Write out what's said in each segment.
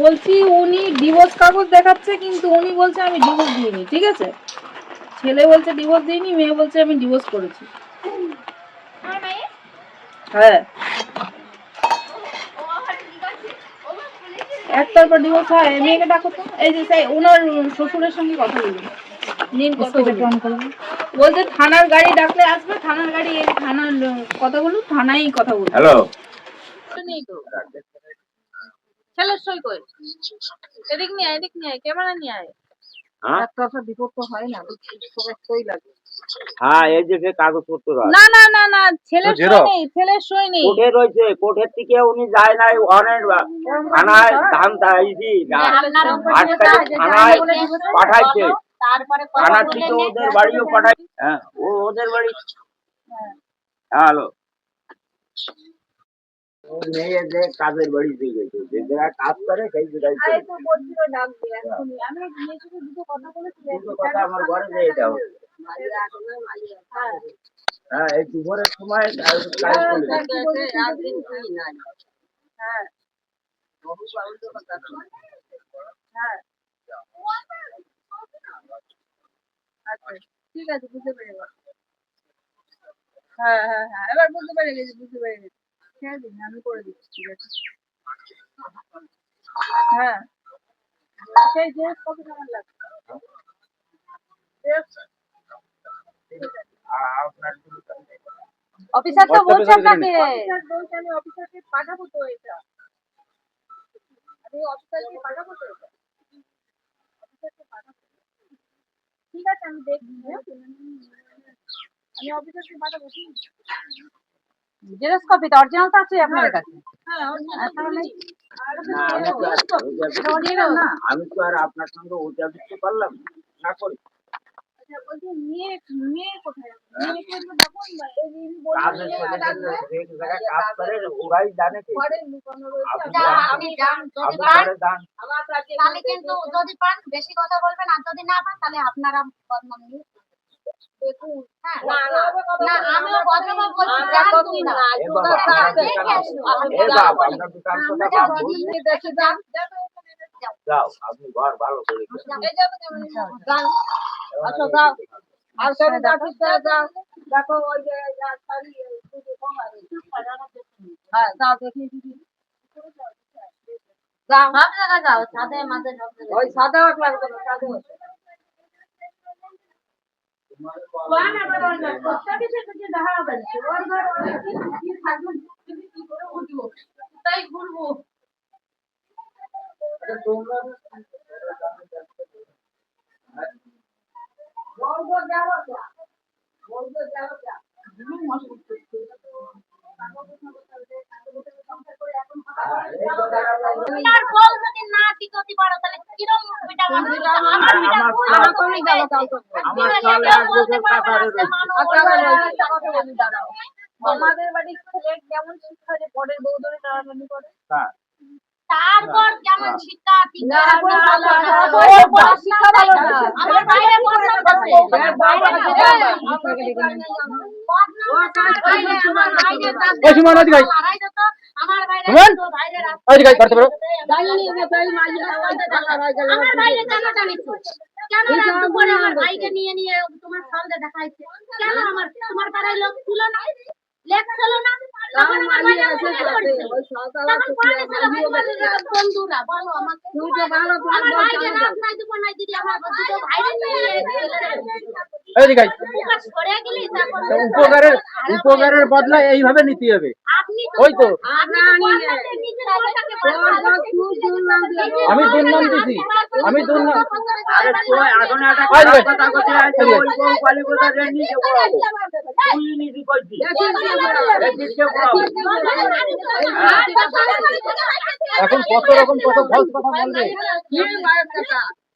বলছি উনি ডিভোর্স কাগজ দেখাচ্ছে কিন্তু উনি বলছে আমি ডিভোর্স দিইনি ঠিক আছে? ছেলে বলছে ডিভোর্স দিইনি মেয়ে বলছে আমি ডিভোর্স করেছি। হ্যাঁ। একটার পর ডিভোর্স হয় মেয়েকে ডাকো তো। এই যে সেই ওনার শ্বশুরের সঙ্গে কথা বলুন। নিন কথা বলুন। বলছে থানার গাড়ি ডাকলে আসবে থানার গাড়ি এই থানার কথা বলুন থানায় কথা বলুন। হ্যালো নেই তো। ছেলের সই কই? এদিক নিয়ে এদিক নিয়ে ক্যামেরা নিয়ে আয়। হ্যাঁ? হয় হ্যাঁ এই যে কাগজপত্র না না না না ছেলের সই নেই ছেলের সই নেই। রয়েছে কোর্টের থেকে উনি যায় নাই অনেক থানায় ধান চাইছি থানায় পাঠাইছে। তারপরে থানার থেকে ওদের বাড়িও পাঠাই হ্যাঁ ও ওদের বাড়ি। হ্যালো। মেয়ে যে কাজের বাড়িতে গেছে যে যারা কাজ করে সেই জায়গায় আরে তো বলছিল ডাকবে এখনই। আমি মেয়ের সাথে দুটো কথা বলেছিলাম দুটো কথা আমার ঘরে যে এটা হ্যাঁ। এই দুপুরের সময় কাজ করে হ্যাঁ হ্যাঁ। আচ্ছা ঠিক আছে বুঝতে পেরে গেছি। হ্যাঁ হ্যাঁ হ্যাঁ এবার বুঝতে পেরে গেছি বুঝতে পেরে গেছি। ছেড়ে দিন আমি করে দিচ্ছি ঠিক আছে হ্যাঁ সেই ড্রেস কত টাকা লাগবে অফিসার তো বলছে আপনাকে বলছে আমি অফিসারকে পাঠাবো তো এটা আমি অফিসারকে পাঠাবো তো এটা অফিসারকে পাঠাবো ঠিক আছে আমি দেখছি হ্যাঁ? আমি অফিসারকে পাঠাবো ঠিক আছে? জেরক্স কপি তো অরিজিনাল তো আছে আপনার কাছে? হ্যাঁ আর তাহলে না, আমি তো আর আপনার সঙ্গে ওটা দিতে পারলাম না। করি। আচ্ছা বলছি মেয়ে মেয়ে কোথায়? মেয়েকে একটু ডাকুন বা এই যে ইনি বললেন কাজের মেয়ে সাথে ডাকবে। যে জায়গায় কাজ করে ওরাই জানে কি। ঘরে লুকানো রয়েছে। আপনি আমি- যান। আপনি যান। যদি পান ঘরে যান। আমার কাছে তাহলে কিন্তু যদি পান বেশি কথা বলবেন আর যদি না পান তাহলে আপনারা বদনাম নিয়ে যাও আপনি ঘর ভালো করে দেন। এই যাবে কেমন যান আচ্ছা যাও আর সব ডাকিস যাও যাও দেখো ওই যে হ্যাঁ যাও দেখি দিদি যাও ছাদে মাঝে ওই সাদা লাগবে সাদা তাই বলব আর বল যদি না টিকতে পারো আমাদের বাড়ির ছেলে কেমন শিক্ষা যে পরের বউ ধরে টানাটানি করে হ্যাঁ। তারপর কেমন শিক্ষা আমার বাইরে হ্যাঁ, বাইরে করতে পারো? না, কেন রাত আমার ভাইকে নিয়ে নিয়ে তোমার সামনে দেখাইছে কেন আমার তোমার পাড়ায় লোক ছিল না? লেখ ছিল না? তখন আমার ভাই আমাকে ঠিক বিয়ে আছে, করছে। ওই সকালে তখন পাড়ায় ছিল ভাই বলে যে বন্ধুরা বলো আমাকে। আমার ভাইকে চলে রাত নাই দুপুর নাই দিদি আমার দুটো ভাইরে নিয়ে উপকারের উপকারের বদলা এইভাবে নিতে হবে। ওই তো। আমি দুর্নাম দিছি। আমি দুর্নাম এখন কত রকম কত দিকে। কথা কইতে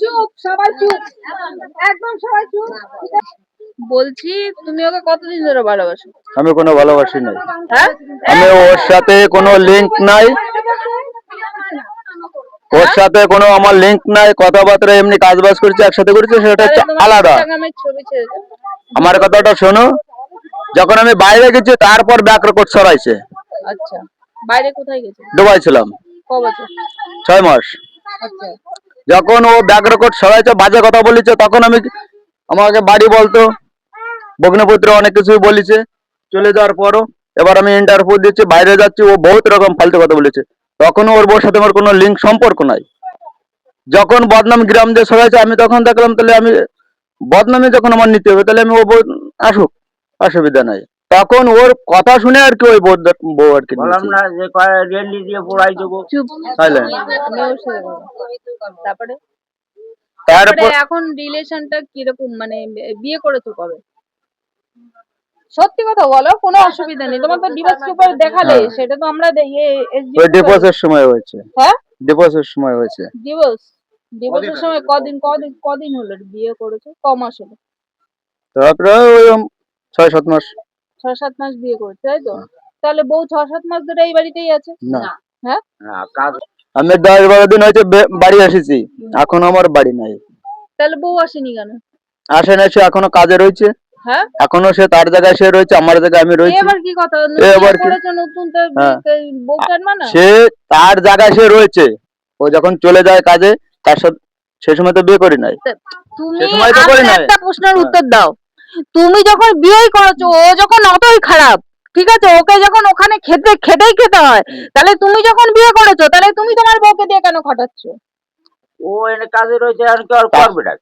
চুপ সবাই চুপ একদম সবাই চুপ বলছি তুমি ওকে কতদিন ধরে ভালোবাসো? আমি কোনো ভালোবাসি নাই। হ্যাঁ? আমি ওর সাথে কোনো লিংক নাই। ওর সাথে কোনো আমার লিংক নাই কথাবার্তা এমনি কাজ বাজ করছে একসাথে করছে সেটা হচ্ছে আলাদা। আমার কথাটা শোনো যখন আমি বাইরে গেছি তারপর ব্যাক রেকর্ড সরাইছে আচ্ছা। বাইরে কোথায় গেছে? দুবাই ছিলাম। ক বছর? ছয় মাস। আচ্ছা। যখন ও ব্যাক রেকর্ড সরাইছে বাজে কথা বলেছে তখন আমি আমাকে বাড়ি বলতো। ভগ্নপুত্র অনেক কিছুই বলেছে। চলে যাওয়ার পরও এবার আমি ইন্টারভিউ দিচ্ছি বাইরে যাচ্ছি ও বহুত রকম ফালতু কথা বলেছে। তখনও ওর বউর সাথে আমার কোনো লিঙ্ক সম্পর্ক নাই। যখন বদনাম গ্রাম দিয়ে সরাইছে আমি তখন দেখলাম তাহলে আমি বদনামে যখন আমার নিতে হবে তাহলে আমি ও আসুক অসুবিধা নাই। তখন ওর কথা শুনে আর কি ওই বউ আর কি বললাম না যে রেলি দিয়ে পড়াই দেবো। বলব। তারপরে তারপরে? এখন রিলেশনটা কীরকম? মানে বিয়ে করেছ কবে? সত্যি কথা বলো কোনো অসুবিধা নেই। তোমার তো ডিভোর্স পেপার দেখালে হ্যাঁ। সেটা তো আমরা ইয়ে ওই ডিভোর্সের সময় হয়েছে। হ্যাঁ? ডিভোর্সের সময় হয়েছে। ডিভোর্স ডিভোর্সের সময় কদিন কদিন কদিন হলো বিয়ে করেছ? ক মাস হলো? তারপরে ওই ছয় সাত মাস। ছয় সাত মাস বিয়ে করেছ তাই তো? তাহলে বউ ছ সাত মাস ধরে এই বাড়িতেই আছে? না। হ্যাঁ? আমি দশ বারো দিন হয়েছে বাড়ি এসেছি। এখন আমার বাড়ি নাই। তাহলে বউ আসেনি কেন? আসে না সে এখনও কাজে রয়েছে। হ্যাঁ? এখনও সে তার জায়গায় সে রয়েছে আমার জায়গায় আমি রয়েছি। এবার কি কথা? কি? হ্যাঁ। সে তার জায়গায় সে রয়েছে। ও যখন চলে যায় কাজে তার সাথে সে সময় তো বিয়ে করি নাই। তুমি সে সময় তো করি নাই। একটা প্রশ্নের হ্যাঁ। উত্তর দাও। তুমি যখন বিয়েই করেছ ও যখন অতই খারাপ ঠিক আছে ওকে যখন ওখানে খেতে খেতেই খেতে হয় তাহলে তুমি যখন বিয়ে করেছ তাহলে তুমি তোমার বউকে দিয়ে কেন খাটাচ্ছ ও এনে কাজে রয়েছে আর কি আর করবে না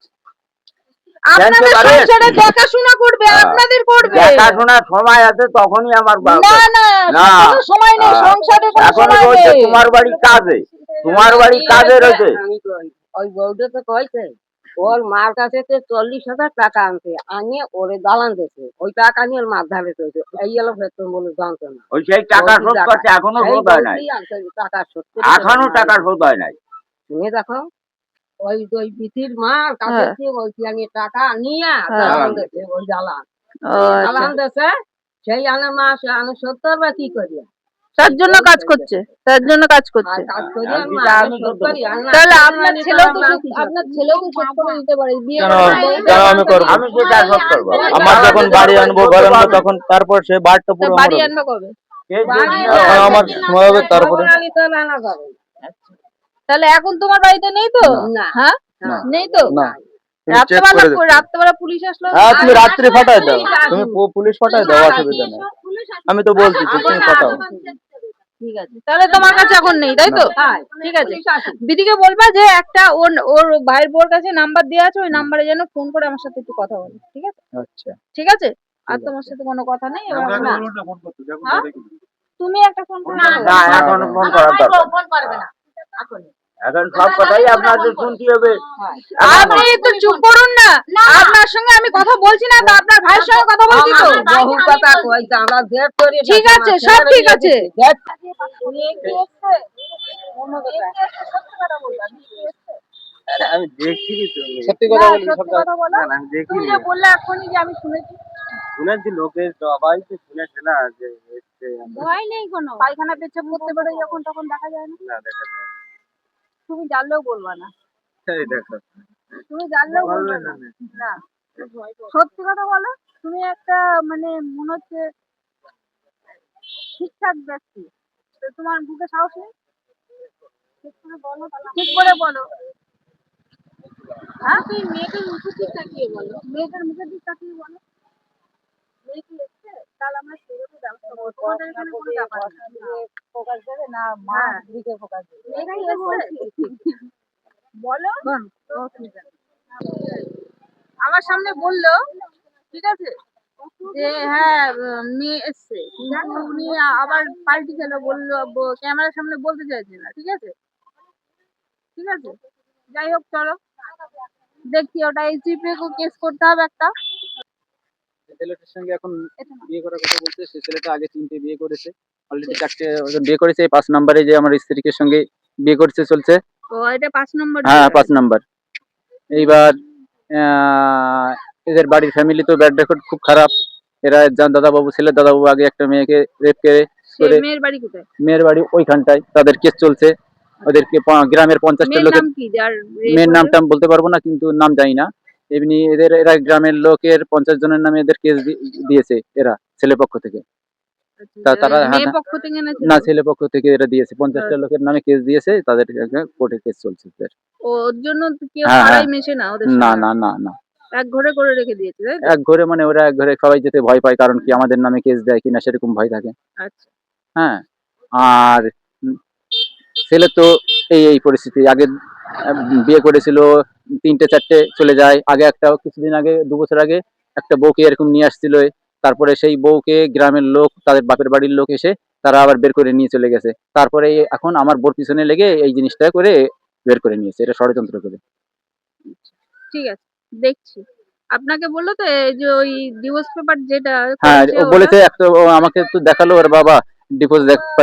আপনাদের পারেন? সংসারে দেখাশোনা করবে। আপনাদের করবে দেখাশোনার সময় আছে তখনই আমার বা- না না না। সময় নেই। সংসারে কোনো সময় নেই তোমার বাড়ি কাজে তোমার বাড়ি কাজে রয়েছে ওই বউটা তো কইছে ওর মার কাছে তো চল্লিশ হাজার টাকা আনছে আনিয়ে ওরে দালান দিয়েছে। ওই টাকা নিয়ে ওর মার ধারে চলছে। এই এলো বেতন বলে জানতো না ওই সেই টাকা শোধ করছে এখনও শোধ হয় নাই। টাকা শোধ এখনও টাকা শোধ হয় নাই। শুনে দেখো ওই ওই বিথির মার কাছে হ্যাঁ। ওই আনিয়ে টাকা নিয়ে হ্যাঁ। দালান দিয়েছে ওই দালান। আচ্ছা। দালান দিয়েছে সেই আনে মাস আনে সত্তর বা কি করি তার জন্য কাজ করছে তার জন্য কাজ করছে। কাজ না তাহলে আপনার ছেলেও তো? আপনার ছেলেও তো করে পারে বিয়ে কেন আমি করব? আমি শোধ করব। আমার যখন বাড়ি আনব ঘর আনব তখন তারপর সে বাড়িটা পুরো বাড়ি। আনবে কবে? আমার সময় হবে তারপরে। করে তাহলে এখন তোমার বাড়িতে নেই তো? না। হ্যাঁ? নেই তো? না। রাত্রেবেলা রাত্রেবেলা পুলিশ আসলো? হ্যাঁ তুমি রাত্রি ফাটাই দাও। তুমি পুলিশ ফাটাই দাও অসুবিধা নেই। আমি তো বলছি তুমি ফাটাও ঠিক আছে। তাহলে তোমার কাছে এখন নেই তাই তো? হ্যাঁ, ঠিক আছে। দিদিকে বলবা যে একটা ওর ওর ভাইয়ের বোর কাছে নাম্বার দেওয়া আছে ওই নাম্বারে যেন ফোন করে আমার সাথে একটু কথা বলে ঠিক আছে? আচ্ছা। ঠিক আছে? আর তোমার সাথে কোনো কথা নেই এবার হ্যাঁ? তুমি একটা ফোন করে। না, না এখন ফোন করার দরকার। ফোন করবে না। এখন। এখন সব কথাই আপনাদের শুনতে হবে। আপনি একটু চুপ করুন না। আপনার সঙ্গে আমি কথা বলছি না তো আপনার ভাইয়ের সঙ্গে কথা বলছি তো। বহু কথা কইছে আমরা জেদ করি ঠিক আছে সব ঠিক আছে। আমি দেখিনি তো সত্যি কথা বলি সত্যি কথা আমি তুমি বললে এখনই যে আমি শুনেছি। শুনেছি লোকের সবাই তো শুনেছে না যে ভয় নেই কোনো। পায়খানা পেছাব করতে পারে যখন তখন দেখা যায় না। না দেখা যায় তুমি জানলেও বলবা না। এই দেখো। তুমি জানলেও বলবে না। না। না সত্যি কথা বলো তুমি একটা মানে মনে হচ্ছে ঠিকঠাক ব্যক্তি। তোমার বুকে সাহস নেই? ঠিক করে বলো ঠিক করে বলো। হ্যাঁ? তুমি মেয়েটার মুখের দিক তাকিয়ে বলো। মেয়েটার মুখের দিক তাকিয়ে বলো মেয়ে কি এসছে তাহলে আমরা সামনে বলল, ঠিক আছে? যে হ্যাঁ মেয়ে এসছে। উনি আবার পাল্টি খেলো, বলল ক্যামেরার সামনে বলতে চাইছে না, ঠিক আছে? ঠিক আছে? যাই হোক, চলো। দেখি, ওটা এইচডিপি কেস করতে হবে একটা। ছেলেটার সঙ্গে এখন বিয়ে করার কথা বলছে সে ছেলেটা আগে তিনটে বিয়ে করেছে অলরেডি চারটে বিয়ে করেছে এই পাঁচ নাম্বারে যে আমার স্ত্রীকে সঙ্গে বিয়ে করছে চলছে। ও এটা পাঁচ নম্বর হ্যাঁ পাঁচ নাম্বার। এইবার এদের বাড়ির ফ্যামিলি তো ব্যাড রেকর্ড খুব খারাপ। এরা যান দাদাবাবু ছেলে দাদাবাবু আগে একটা মেয়েকে রেপ করে করে মেয়ের বাড়ি কোথায়? মেয়ের বাড়ি ওইখানটায় তাদের কেস চলছে। ওদেরকে গ্রামের পঞ্চাশটা লোকের মেয়ের? নামটা আমি বলতে পারব না কিন্তু নাম জানি না। এমনি এদের এরা গ্রামের লোকের পঞ্চাশ জনের নামে এদের কেস দিয়েছে এরা ছেলে পক্ষ থেকে। আচ্ছা, তা- তারা- হ্যাঁ, না- ছেলে পক্ষ থেকে এরা দিয়েছে। পঞ্চাশটা লোকের নামে কেস দিয়েছে তাদের কোর্টে কেস চলছে ওর জন্য হ্যাঁ, হ্যাঁ। না না না না এক ঘরে করে রেখে দিয়েছে এক ঘরে মানে ওরা এক ঘরে সবাই যেতে ভয় পায় কারণ কি আমাদের নামে কেস দেয় কিনা সেরকম ভয় থাকে। আচ্ছা। হ্যাঁ আর ছেলে তো এই এই পরিস্থিতি। আগে বিয়ে করেছিল তিনটে চারটে চলে যায়। আগে একটা কিছুদিন আগে দু বছর আগে একটা বউকে এরকম নিয়ে আসছিল। তারপরে সেই বউকে গ্রামের লোক তাদের বাপের বাড়ির লোক এসে তারা আবার বের করে নিয়ে চলে গেছে। তারপরে এখন আমার বোর পিছনে লেগে এই জিনিসটা করে বের করে নিয়েছে এটা ষড়যন্ত্র করে। ঠিক আছে দেখছি। আপনাকে বলল তো এই যে ওই ডিভোর্স পেপার যেটা হ্যাঁ ও বলেছে একটা আমাকে তো দেখাল ওর বাবা। ডিভোর্স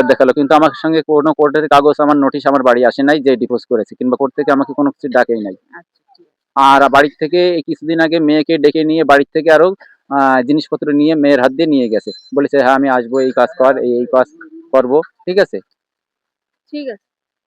দেখাল। কিন্তু আমার সঙ্গে কোনো কোর্টের কাগজ আমার নোটিশ আমার বাড়ি আসে নাই যে ডিভোর্স করেছে কিংবা কোর্ট থেকে আমাকে কোনো কিছু ডাকেই নাই। আচ্ছা। আর বাড়ির থেকে কিছুদিন আগে মেয়েকে ডেকে নিয়ে বাড়ির থেকে আরও জিনিসপত্র নিয়ে মেয়ের হাত দিয়ে নিয়ে গেছে। বলেছে হ্যাঁ আমি আসব এই কাজ কর এই কাজ করব। ঠিক আছে? ঠিক আছে।